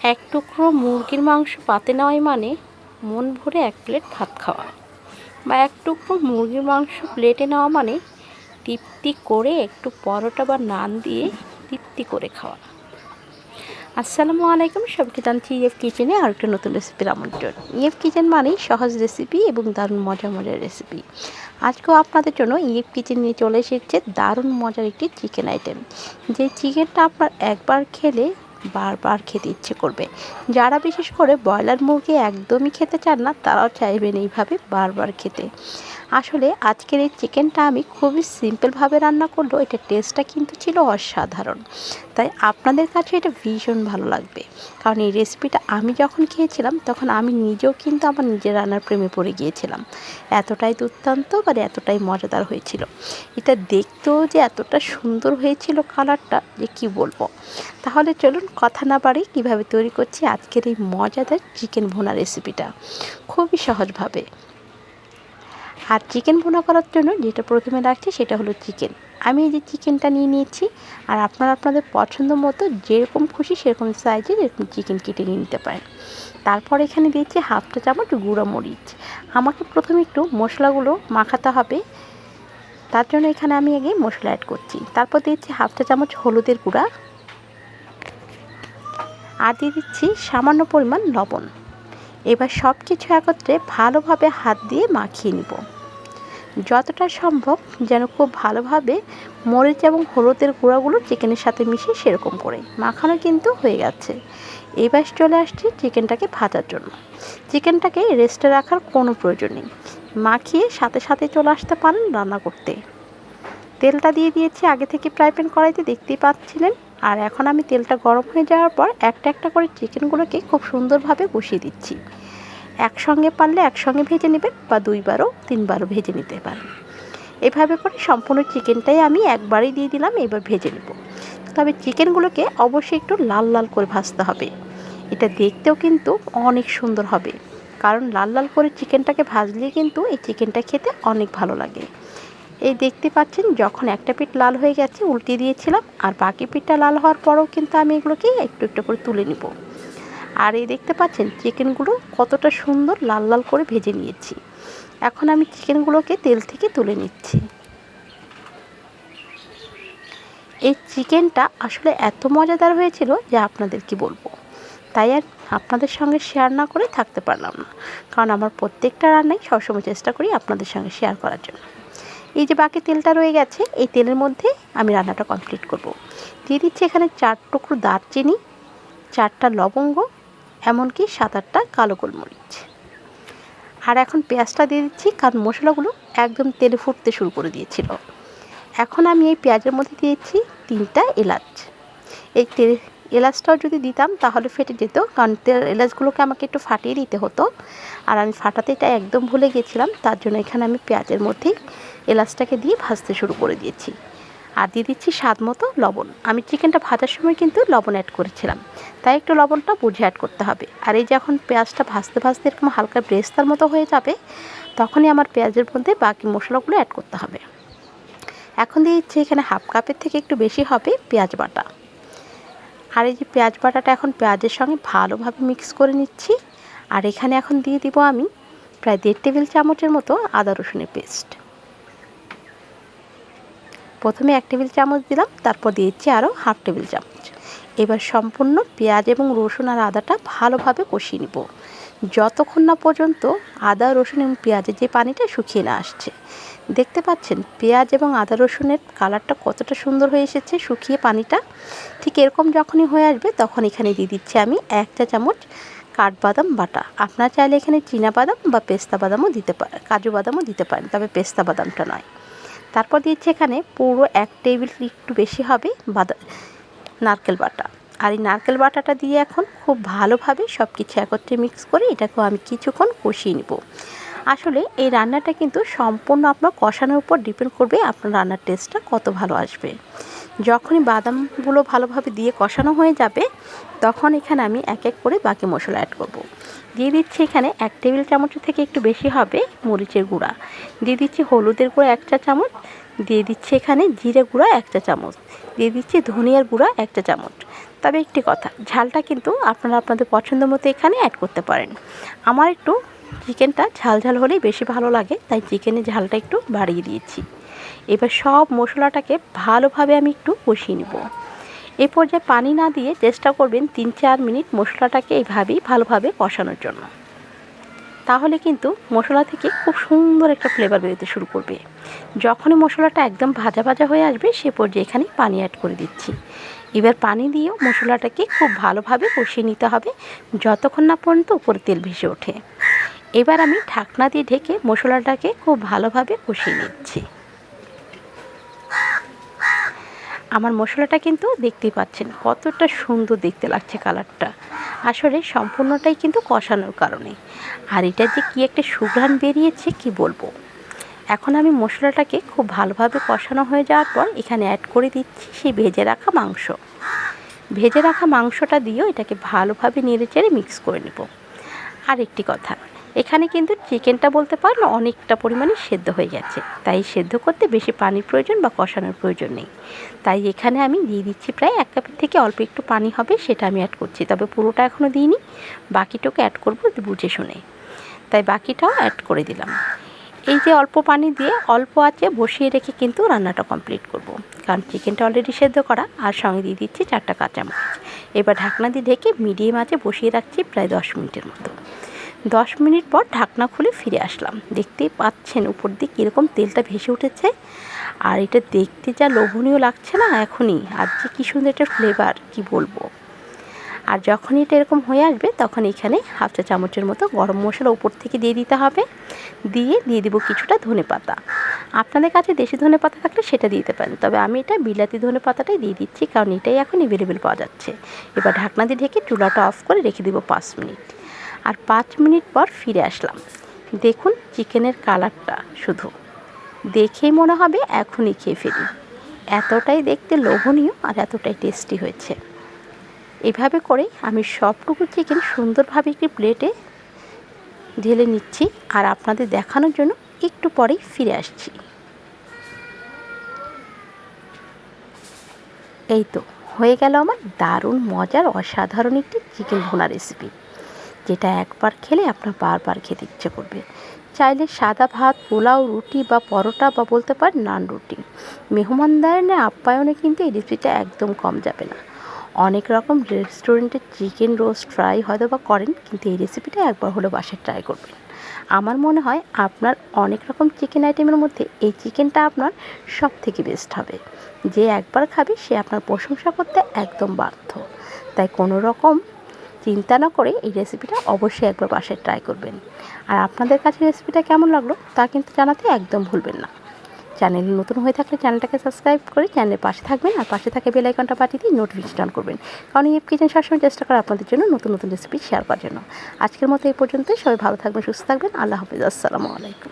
এক টুকরো মুরগির মাংস পাতে নেওয়াই মানে মন ভরে এক প্লেট ভাত খাওয়া। বা এক টুকরো মুরগির মাংস প্লেটে নেওয়া মানে তৃপ্তি করে একটু পরোটা বা নান দিয়ে তৃপ্তি করে খাওয়া। আসসালামু আলাইকুম সবাইকে জানছি ইএফ কিচেনে আর একটা নতুন রেসিপির আমন্ত্রণ। ইএফ কিচেন মানেই সহজ রেসিপি এবং দারুণ মজার মজার রেসিপি আজকেও আপনাদের জন্য ইএফ কিচেন নিয়ে চলে এসেছে দারুণ মজার একটি চিকেন আইটেম যে চিকেনটা আপনার একবার খেলে বারবার খেতে ইচ্ছে করবে। যারা বিশেষ করে ব্রয়লার মুরগি একদমই খেতে চান না, তারাও চাইবেন এইভাবে বারবার খেতে। আসলে আজকের এই চিকেনটা আমি খুবই সিম্পলভাবে রান্না করলেও এটা টেস্টটা কিন্তু ছিল অসাধারণ। তাই আপনাদের কাছে এটা ভীষণ ভালো লাগবে। কারণ এই রেসিপিটা আমি যখন খেয়েছিলাম, তখন আমি নিজেও কিন্তু আমার নিজের রান্নার প্রেমে পড়ে গিয়েছিলাম। এতটাই দুর্দান্ত মানে এতটাই মজাদার হয়েছিল। এটা দেখতেও যে এতটা সুন্দর হয়েছিল কালারটা যে কি বলব? তাহলে চলুন কথা না বাড়ি কীভাবে তৈরি করছি আজকের এই মজাদার চিকেন ভুনা রেসিপিটা খুবই সহজভাবে আর চিকেন ভুনা করার জন্য যেটা প্রথমে রাখছি সেটা হলো চিকেন আমি এই যে চিকেনটা নিয়ে নিয়েছি, আর আপনারা আপনাদের পছন্দ মতো যেরকম খুশি সেরকম সাইজের এরকম চিকেন কেটে নিয়ে নিতে পারেন। তারপর এখানে দিয়েছি হাফটা চামচ গুঁড়ো মরিচ। আমাকে প্রথমে একটু মশলাগুলো মাখাতে হবে। তার জন্য এখানে আমি আগে মশলা অ্যাড করছি। তারপর দিয়েছি হাফটা চামচ হলুদের গুঁড়া। আর দিয়ে দিচ্ছি সামান্য পরিমাণ লবণ। এবার সব কিছু একত্রে ভালোভাবে হাত দিয়ে মাখিয়ে নিব। যতটা সম্ভব যেন খুব ভালোভাবে মরিচ এবং হলুদের গুঁড়াগুলো চিকেনের সাথে মিশিয়ে সেরকম করে। মাখানো কিন্তু হয়ে গেছে। এবার চলে আসছি চিকেনটাকে ভাজার জন্য। চিকেনটাকে রেস্টে রাখার কোনো প্রয়োজন নেই। মাখিয়ে সাথে সাথে চলে আসতে পারেন রান্না করতে। তেলটা দিয়ে দিয়েছি, আগে থেকে ফ্রাই প্যান কড়াইতে দেখতেই পাচ্ছিলেন। আর এখন আমি তেলটা গরম হয়ে যাওয়ার পর একটা একটা করে চিকেনগুলোকে খুব সুন্দরভাবে বসিয়ে দিচ্ছি। একসঙ্গে পারলে একসঙ্গে ভেজে নেবেন বা দুইবারও, তিনবারও ভেজে নিতে পারেন। এভাবে করে সম্পূর্ণ চিকেনটাই আমি একবারই দিয়ে দিলাম, এবার ভেজে নেব। তবে চিকেনগুলোকে অবশ্যই একটু লাল লাল করে ভাজতে হবে। এটা দেখতেও কিন্তু অনেক সুন্দর হবে। কারণ লাল লাল করে চিকেনটাকে ভাজলে কিন্তু এই চিকেনটা খেতে অনেক ভালো লাগে। এই দেখতে পাচ্ছেন, যখন একটা পিঠ লাল হয়ে গেছে, উল্টে দিয়েছিলাম, আর বাকি পিঠটা লাল হওয়ার পরেও কিন্তু আমি এগুলোকে একটু একটু করে তুলে নিব। আর এই দেখতে পাচ্ছেন চিকেনগুলো কতটা সুন্দর লাল লাল করে ভেজে নিয়েছি। এখন আমি চিকেনগুলোকে তেল থেকে তুলে নিচ্ছি। এই চিকেনটা আসলে এত মজাদার হয়েছিল যে আপনাদের কি বলব? তাই আর আপনাদের সঙ্গে শেয়ার না করে থাকতে পারলাম না। কারণ আমার প্রত্যেকটা রান্নাই সবসময় চেষ্টা করি আপনাদের সঙ্গে শেয়ার করার জন্য। এই যে বাকি তেলটা রয়ে গেছে, এই তেলের মধ্যে আমি রান্নাটা কমপ্লিট করব। দিয়ে দিচ্ছি এখানে চার টুকরো দারচিনি, চারটা লবঙ্গ এমনকি সাত আটটা কালো গোলমরিচ। আর এখন পেঁয়াজটা দিয়ে দিচ্ছি কারণ মশলাগুলো একদম তেলে ফুটতে শুরু করে দিয়েছিল। এখন আমি এই পেঁয়াজের মধ্যে দিয়েছি তিনটা এলাচ। এই তেল এলাচটাও যদি দিতাম তাহলে ফেটে যেত কারণ তেল এলাচগুলোকে আমাকে একটু ফাটিয়ে দিতে হতো। আর আমি ফাটাতে এটা একদম ভুলে গেছিলাম, তার জন্য এখানে আমি পেঁয়াজের মধ্যেই এলাচটাকে দিয়ে ভাজতে শুরু করে দিয়েছি। আর দিয়ে দিচ্ছি স্বাদ মতো লবণ। আমি চিকেনটা ভাজার সময় কিন্তু লবণ অ্যাড করেছিলাম। তাই একটু লবণটা বুঝে অ্যাড করতে হবে। আর এই যখন পেঁয়াজটা ভাজতে ভাজতে এরকম হালকা ব্রেস্তার মতো হয়ে যাবে, তখনই আমার পেঁয়াজের মধ্যে বাকি মশলাগুলো অ্যাড করতে হবে। এখন দিয়ে দিচ্ছি এখানে হাফ কাপের থেকে একটু বেশি হবে পেঁয়াজ বাটা। আর এই যে পেঁয়াজ বাটাটা এখন পেঁয়াজের সঙ্গে ভালোভাবে মিক্স করে নিচ্ছি। আর এখানে এখন দিয়ে দিব আমি প্রায় দেড় টেবিল চামচের মতো আদা রসুনের পেস্ট প্রথমে এক টেবিল চামচ দিলাম, তারপর দিয়েছি আরও হাফ টেবিল চামচ। এবার সম্পূর্ণ পেঁয়াজ এবং রসুন আর আদাটা ভালোভাবে কষিয়ে নিব। যতক্ষণ না পর্যন্ত আদা, রসুন এবং পেঁয়াজের যে পানিটা শুকিয়ে না আসছে। দেখতে পাচ্ছেন, পেঁয়াজ এবং আদা, রসুনের কালারটা কতটা সুন্দর হয়ে এসেছে, শুকিয়ে পানিটা ঠিক এরকম যখনই হয়ে আসবে তখন এখানে দিয়ে দিচ্ছি আমি এক চা চামচ কাঠবাদাম বাটা। আপনারা চাইলে এখানে বাদাম বা পেস্তা বাদামও দিতে পারেন কাজু বাদামও দিতে পারেন, তবে পেস্তা বাদামটা নয়। তারপর দিয়েছি এখানে পুরো এক টেবিল একটু বেশি হবে বাদা নারকেল বাটা। আর এই নারকেল বাটাটা দিয়ে এখন খুব ভালোভাবে সব কিছু একত্রে মিক্স করে এটাকেও আমি কিছুক্ষণ কষিয়ে নেব। আসলে এই রান্নাটা কিন্তু সম্পূর্ণ আপনার কষানোর উপর ডিপেন্ড করবে আপনার রান্নার টেস্টটা কত ভালো আসবে। যখনই বাদামগুলো ভালোভাবে দিয়ে কষানো হয়ে যাবে, তখন এখানে আমি এক এক করে বাকি মশলা অ্যাড করব। দিয়ে দিচ্ছি এখানে এক টেবিল চামচ থেকে একটু বেশি হবে মরিচের গুঁড়া। দিয়ে দিচ্ছি হলুদের গুঁড়া এক চা চামচ, দিয়ে দিচ্ছি এখানে জিরে গুঁড়া এক চা চামচ, দিয়ে দিচ্ছি ধনিয়ার গুঁড়া এক চা চামচ। তবে একটি কথা, ঝালটা কিন্তু আপনারা আপনাদের পছন্দ মতো এখানে অ্যাড করতে পারেন। আমার একটু চিকেনটা ঝাল ঝাল হলেই বেশি ভালো লাগে, তাই চিকেনের ঝালটা একটু বাড়িয়ে দিয়েছি। এবার সব মশলাটাকে ভালোভাবে আমি একটু কষিয়ে নেব। এ পর্যায়ে পানি না দিয়ে চেষ্টা করবেন তিন চার মিনিট মশলাটাকে এইভাবেই ভালোভাবে কষানোর জন্য। তাহলে কিন্তু মশলা থেকে খুব সুন্দর একটা ফ্লেভার বেরোতে শুরু করবে। যখনই মশলাটা একদম ভাজা ভাজা হয়ে আসবে, সে পর্যায়ে এখানে পানি অ্যাড করে দিচ্ছি। এবার পানি দিয়েও মশলাটাকে খুব ভালোভাবে কষিয়ে নিতে হবে, যতক্ষণ না পর্যন্ত উপরে তেল ভেসে ওঠে। এবার আমি ঢাকনা দিয়ে ঢেকে মশলাটাকে খুব ভালোভাবে কষিয়ে নিচ্ছি। আমার মশলাটা কিন্তু দেখতেই পাচ্ছেন, কতটা সুন্দর দেখতে লাগছে কালারটা। আসলে সম্পূর্ণটাই কিন্তু কষানোর কারণে। আর এটা যে কি একটা সুঘ্রাণ বেরিয়েছে, কি বলব? এখন আমি মশলাটাকে খুব ভালোভাবে কষানো হয়ে যাওয়ার পর এখানে অ্যাড করে দিচ্ছি সেই ভেজে রাখা মাংস। ভেজে রাখা মাংসটা দিয়েও এটাকে ভালোভাবে নেড়ে চেড়ে মিক্স করে নেব। আর একটি কথা এখানে কিন্তু চিকেনটা বলতে পারল অনেকটা পরিমাণে সেদ্ধ হয়ে গেছে। তাই সেদ্ধ করতে বেশি পানির প্রয়োজন বা কষানোর প্রয়োজন নেই। তাই এখানে আমি দিয়ে দিচ্ছি প্রায় এক কাপের থেকে অল্প একটু পানি হবে, সেটা আমি অ্যাড করছি। তবে পুরোটা এখনও দিইনি, বাকিটুকু অ্যাড করব বুঝে শুনে। তাই বাকিটাও অ্যাড করে দিলাম। এই যে অল্প পানি দিয়ে অল্প আছে বসিয়ে রেখে কিন্তু রান্নাটা কমপ্লিট করব। কারণ চিকেনটা অলরেডি সেদ্ধ করা, আর সঙ্গে দিয়ে দিচ্ছি চারটা কাঁচামরিচ। এবার ঢাকনা দিয়ে ঢেকে মিডিয়াম আঁচে বসিয়ে রাখছি প্রায় দশ মিনিটের মতো। দশ মিনিট পর ঢাকনা খুলে ফিরে আসলাম। দেখতেই পাচ্ছেন উপর দিয়ে কীরকম তেলটা ভেসে উঠেছে। আর এটা দেখতে যা লোভনীয় লাগছে না এখনই। আর যে কী সুন্দর একটা ফ্লেভার কি বলব? আর যখন এটা এরকম হয়ে আসবে, তখন এখানে হাফ চা চামচের মতো গরম মশলা উপর থেকে দিয়ে দিতে হবে। দিয়ে দিয়ে দেবো কিছুটা ধনে পাতা। আপনাদের কাছে দেশি ধনে পাতা থাকলে সেটা দিতে পারেন। তবে আমি এটা বিলাতি ধনে পাতাটাই দিয়ে দিচ্ছি, কারণ এটাই এখন অ্যাভেলেবেল পাওয়া যাচ্ছে। এবার ঢাকনা দিয়ে ঢেকে চুলাটা অফ করে রেখে দেবো পাঁচ মিনিট। আর পাঁচ মিনিট পর ফিরে আসলাম। দেখুন চিকেনের কালারটা শুধু। দেখেই মনে হবে এখনই খেয়ে ফেলি। এতটাই দেখতে লোভনীয় আর এতটাই টেস্টি হয়েছে। এভাবে করে আমি সবটুকু চিকেন সুন্দরভাবে একটি প্লেটে ঢেলে নিচ্ছি আর আপনাদের দেখানোর জন্য একটু পরেই ফিরে আসছি। এই তো, হয়ে গেল আমার দারুণ, মজার, অসাধারণ একটি চিকেন ভুনা রেসিপি যেটা একবার খেলে আপনার বারবার খেতে ইচ্ছে করবে। চাইলে সাদা ভাত, পোলাও, রুটি বা পরোটা বা বলতে পারেন নান রুটি। মেহমানদারনে, আপ্যায়নে কিন্তু এই রেসিপিটা একদম কম যাবে না। অনেক রকম রেস্টুরেন্টে চিকেন রোস্ট ট্রাই হয়তো বা করেন, কিন্তু এই রেসিপিটা একবার হলে বাসায় ট্রাই করবেন। আমার মনে হয় আপনার অনেক রকম চিকেন আইটেমের মধ্যে এই চিকেনটা আপনার সব থেকে বেস্ট হবে। যে একবার খাবে, সে আপনার প্রশংসা করতে একদম বাধ্য। তাই কোনো রকম চিন্তা না করে এই রেসিপিটা অবশ্যই একবার বাসায় ট্রাই করবেন। আর আপনাদের কাছে রেসিপিটা কেমন লাগল তা কিন্তু জানাতে একদম ভুলবেন না। চ্যানেল নতুন হয়ে থাকলে চ্যানেলটাকে সাবস্ক্রাইব করে চ্যানেলের পাশে থাকবেন আর পাশে থাকে বেল আইকনটা পাঠিয়ে দিয়ে নোটিফিকেশন অন করবেন। কারণ এই কিচেন সবসময় চেষ্টা করে আপনাদের জন্য নতুন নতুন রেসিপি শেয়ার করার জন্য। আজকের মতো এই পর্যন্তই। সবাই ভালো থাকবেন, সুস্থ থাকবেন। আল্লাহ হাফিজ। আসসালামু আলাইকুম।